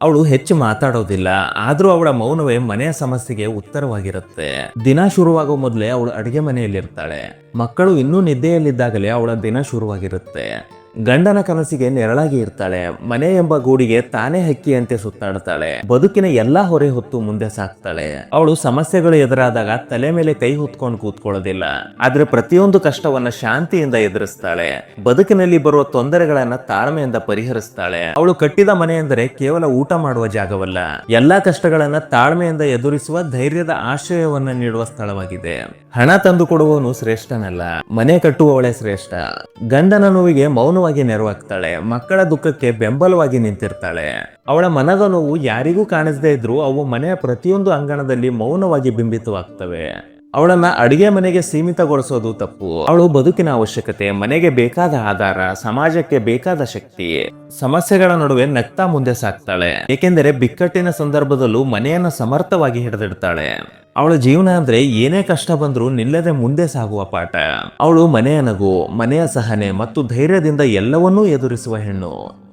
ಅವಳು ಹೆಚ್ಚು ಮಾತಾಡೋದಿಲ್ಲ, ಆದ್ರೂ ಅವಳ ಮೌನವೇ ಮನೆಯ ಸಮಸ್ಯೆಗೆ ಉತ್ತರವಾಗಿರುತ್ತೆ. ದಿನ ಶುರುವಾಗೋ ಮೊದಲೇ ಅವಳು ಅಡುಗೆ ಮನೆಯಲ್ಲಿರ್ತಾಳೆ. ಮಕ್ಕಳು ಇನ್ನೂ ನಿದ್ದೆಯಲ್ಲಿದ್ದಾಗಲೇ ಅವಳ ದಿನ ಶುರುವಾಗಿರುತ್ತೆ. ಗಂಡನ ಕನಸಿಗೆ ನೆರಳಾಗಿ ಇರ್ತಾಳೆ. ಮನೆ ಎಂಬ ಗೂಡಿಗೆ ತಾನೇ ಹಕ್ಕಿಯಂತೆ ಸುತ್ತಾಡ್ತಾಳೆ. ಬದುಕಿನ ಎಲ್ಲಾ ಹೊರೆ ಹೊತ್ತು ಮುಂದೆ ಸಾಕ್ತಾಳೆ. ಅವಳು ಸಮಸ್ಯೆಗಳು ಎದುರಾದಾಗ ತಲೆ ಮೇಲೆ ಕೈ ಹೊತ್ಕೊಂಡು ಕೂತ್ಕೊಳ್ಳೋದಿಲ್ಲ. ಆದ್ರೆ ಪ್ರತಿಯೊಂದು ಕಷ್ಟವನ್ನ ಶಾಂತಿಯಿಂದ ಎದುರಿಸ್ತಾಳೆ. ಬದುಕಿನಲ್ಲಿ ಬರುವ ತೊಂದರೆಗಳನ್ನ ತಾಳ್ಮೆಯಿಂದ ಪರಿಹರಿಸ್ತಾಳೆ. ಅವಳು ಕಟ್ಟಿದ ಮನೆ ಎಂದರೆ ಕೇವಲ ಊಟ ಮಾಡುವ ಜಾಗವಲ್ಲ. ಎಲ್ಲಾ ಕಷ್ಟಗಳನ್ನ ತಾಳ್ಮೆಯಿಂದ ಎದುರಿಸುವ ಧೈರ್ಯದ ಆಶ್ರಯವನ್ನ ನೀಡುವ ಸ್ಥಳವಾಗಿದೆ. ಹಣ ತಂದು ಕೊಡುವವನು ಶ್ರೇಷ್ಠನಲ್ಲ. ಮನೆ ಕಟ್ಟುವವಳೇ ಶ್ರೇಷ್ಠ. ಗಂಡನ ನೋವಿಗೆ ಮೌನವಾಗಿ ನೆರವಾಗ್ತಾಳೆ. ಮಕ್ಕಳ ದುಃಖಕ್ಕೆ ಬೆಂಬಲವಾಗಿ ನಿಂತಿರ್ತಾಳೆ. ಅವಳ ಮನದ ನೋವು ಯಾರಿಗೂ ಕಾಣಿಸದೇ ಇದ್ರೂ ಅವು ಮನೆಯ ಪ್ರತಿಯೊಂದು ಅಂಗಣದಲ್ಲಿ ಮೌನವಾಗಿ ಬಿಂಬಿತವಾಗ್ತವೆ. ಅವಳನ್ನ ಅಡಿಗೆ ಮನೆಗೆ ಸೀಮಿತಗೊಳಿಸೋದು ತಪ್ಪು. ಅವಳು ಬದುಕಿನ ಅವಶ್ಯಕತೆ, ಮನೆಗೆ ಬೇಕಾದ ಆಧಾರ, ಸಮಾಜಕ್ಕೆ ಬೇಕಾದ ಶಕ್ತಿ, ಸಮಸ್ಯೆಗಳ ನಡುವೆ ನಗ್ತಾ ಮುಂದೆ ಸಾಕ್ತಾಳೆ. ಏಕೆಂದರೆ ಬಿಕ್ಕಟ್ಟಿನ ಸಂದರ್ಭದಲ್ಲೂ ಮನೆಯನ್ನ ಸಮರ್ಥವಾಗಿ ಹಿಡಿದಿಡ್ತಾಳೆ. ಅವಳ ಜೀವನ ಅಂದ್ರೆ ಏನೇ ಕಷ್ಟ ಬಂದ್ರೂ ನಿಲ್ಲದೆ ಮುಂದೆ ಸಾಗುವ ಪಾಠ. ಅವಳು ಮನೆಯ ನಗು, ಮನೆಯ ಸಹನೆ ಮತ್ತು ಧೈರ್ಯದಿಂದ ಎಲ್ಲವನ್ನೂ ಎದುರಿಸುವ ಹೆಣ್ಣು.